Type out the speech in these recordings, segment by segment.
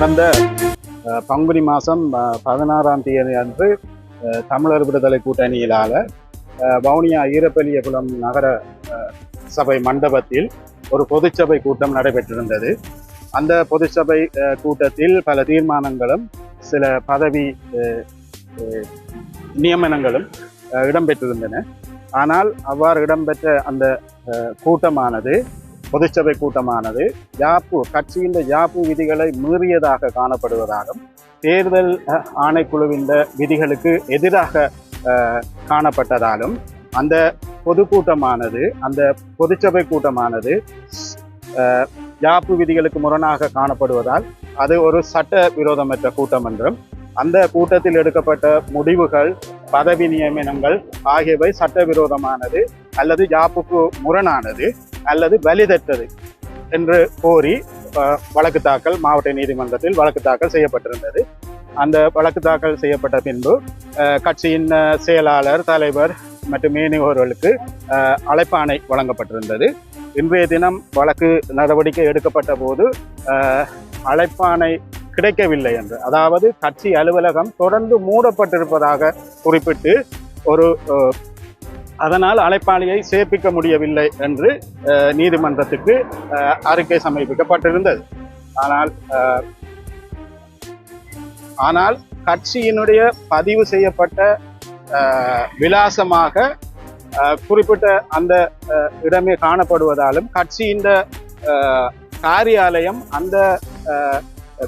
கடந்த பங்குனி மாதம் பதினாறாம் தேதி அன்று தமிழர் விடுதலை கூட்டணியிலால வவுனியா ஈரப்பள்ளியகுளம் நகர சபை மண்டபத்தில் ஒரு பொதுச்சபை கூட்டம் நடைபெற்றிருந்தது. அந்த பொதுச்சபை கூட்டத்தில் பல தீர்மானங்களும் சில பதவி நியமனங்களும் இடம்பெற்றிருந்தன. ஆனால் அவ்வாறு இடம்பெற்ற அந்த கூட்டமானது பொதுச்சபை கூட்டமானது யாப்பு கட்சியின் யாப்பு விதிகளை மீறியதாக காணப்படுவதாகவும் தேர்தல் ஆணைக்குழுவின் விதிகளுக்கு எதிராக காணப்பட்டதாலும் அந்த பொதுக்கூட்டமானது அந்த பொதுச்சபை கூட்டமானது யாப்பு விதிகளுக்கு முரணாக காணப்படுவதால் அது ஒரு சட்ட விரோதமற்ற கூட்டம் என்றும் அந்த கூட்டத்தில் எடுக்கப்பட்ட முடிவுகள் பதவி நியமனங்கள் ஆகியவை சட்டவிரோதமானது அல்லது யாப்புக்கு முரணானது. அல்லது வலிதற்றது என்று கோரி வழக்கு தாக்கல் மாவட்ட நீதிமன்றத்தில் வழக்கு தாக்கல் செய்யப்பட்டிருந்தது. அந்த வழக்கு தாக்கல் செய்யப்பட்ட பின்பு கட்சியின் செயலாளர் தலைவர் மற்றும் மேனியோர்களுக்கு அழைப்பாணை வழங்கப்பட்டிருந்தது. இன்றைய தினம் வழக்கு நடவடிக்கை எடுக்கப்பட்ட போது அழைப்பாணை கிடைக்கவில்லை என்று அதாவது கட்சி அலுவலகம் தொடர்ந்து மூடப்பட்டிருப்பதாக குறிப்பிட்டு ஒரு அதனால் அழைப்பாளியை சேர்ப்பிக்க முடியவில்லை என்று நீதிமன்றத்துக்கு அறிக்கை சமர்ப்பிக்கப்பட்டிருந்தது. ஆனால் ஆனால் கட்சியினுடைய பதிவு செய்யப்பட்ட விலாசமாக குறிப்பிட்ட அந்த இடமே காணப்படுவதாலும் கட்சியின் காரியாலயம் அந்த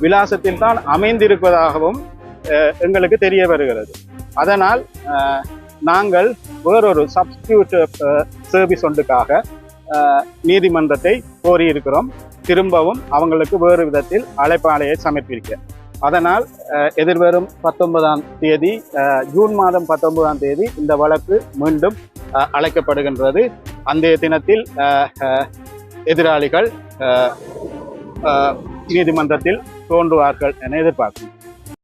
விலாசத்தில் தான் அமைந்திருப்பதாகவும் எங்களுக்கு தெரிய வருகிறது. அதனால் நாங்கள் வேறொரு சப்ஸ்டியூட் சர்வீஸ் uh, ஒன்றுக்காக uh, நீதிமன்றத்தை கோரியிருக்கிறோம். திரும்பவும் அவங்களுக்கு வேறு விதத்தில் அழைப்பாளையை சமர்ப்பிக்க. அதனால் uh, எதிர்வரும் பத்தொன்பதாம் தேதி ஜூன் மாதம் பத்தொன்பதாம் தேதி இந்த வழக்கு மீண்டும் அழைக்கப்படுகின்றது. அந்த தினத்தில் எதிராளிகள் நீதிமன்றத்தில் தோன்றுவார்கள் என எதிர்பார்க்கிறோம்.